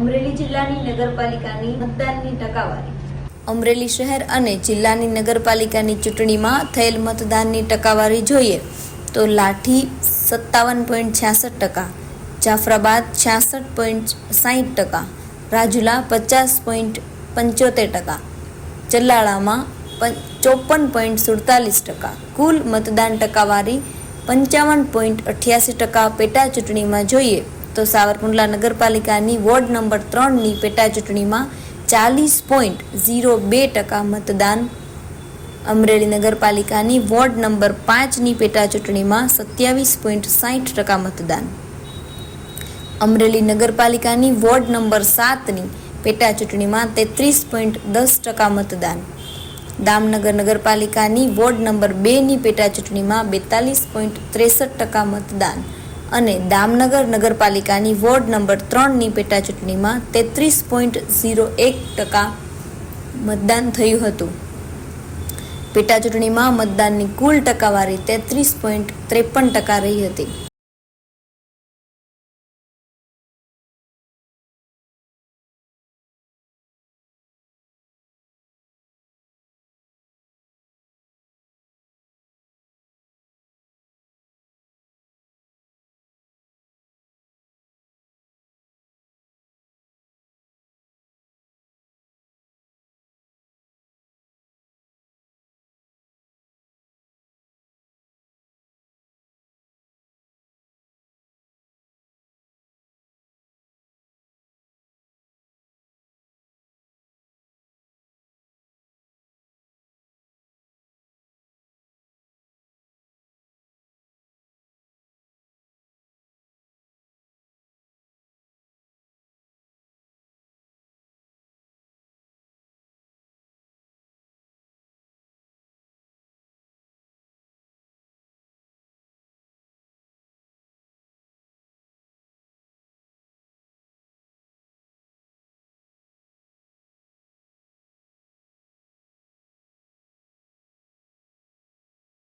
અમરેલી જિલ્લાની નગરપાલિકાની મતદાનની ટકાવારી. અમરેલી શહેર અને જિલ્લાની નગરપાલિકાની ચૂંટણીમાં થયેલ મતદાનની ટકાવારી જોઈએ તો લાઠી સત્તાવન પોઈન્ટ છ્યાસઠ ટકા, જાફરાબાદ છ્યાસઠ પોઈન્ટ સાહીઠ ટકા, રાજુલા પચાસ પોઈન્ટ પંચોતેર ટકા ચલ્લાળામાં ચોપન પોઈન્ટ સુડતાલીસ ટકા. કુલ મતદાન ટકાવારી પંચાવન પોઈન્ટ અઠ્યાસી ટકા. પેટા ચૂંટણીમાં જોઈએ તો સાવરકુંડલા નગરપાલિકાની વોર્ડ નંબર ત્રણની પેટા ચૂંટણીમાં ચાલીસ પોઈન્ટ ઝીરો બે ટકા મતદાન અમરેલી નગરપાલિકાની વોર્ડ નંબર પાંચની પેટા ચૂંટણીમાં સત્યાવીસ પોઈન્ટ સાહીઠ ટકા મતદાન. અમરેલી નગરપાલિકાની વોર્ડ નંબર સાતની પેટા ચૂંટણીમાં તેત્રીસ પોઈન્ટ દસ ટકા મતદાન. દામનગર નગરપાલિકાની વોર્ડ નંબર બેની પેટા ચૂંટણીમાં બેતાલીસ પોઈન્ટ ત્રેસઠ ટકા મતદાન. અને દામનગર નગરપાલિકાની વોર્ડ નંબર ત્રણની પેટા ચૂંટણીમાં તેત્રીસ પોઈન્ટ ઝીરો એક ટકા મતદાન થયું હતું. પેટા ચૂંટણીમાં મતદાનની કુલ ટકાવારી તેત્રીસ પોઈન્ટ ત્રેપન ટકા રહી હતી.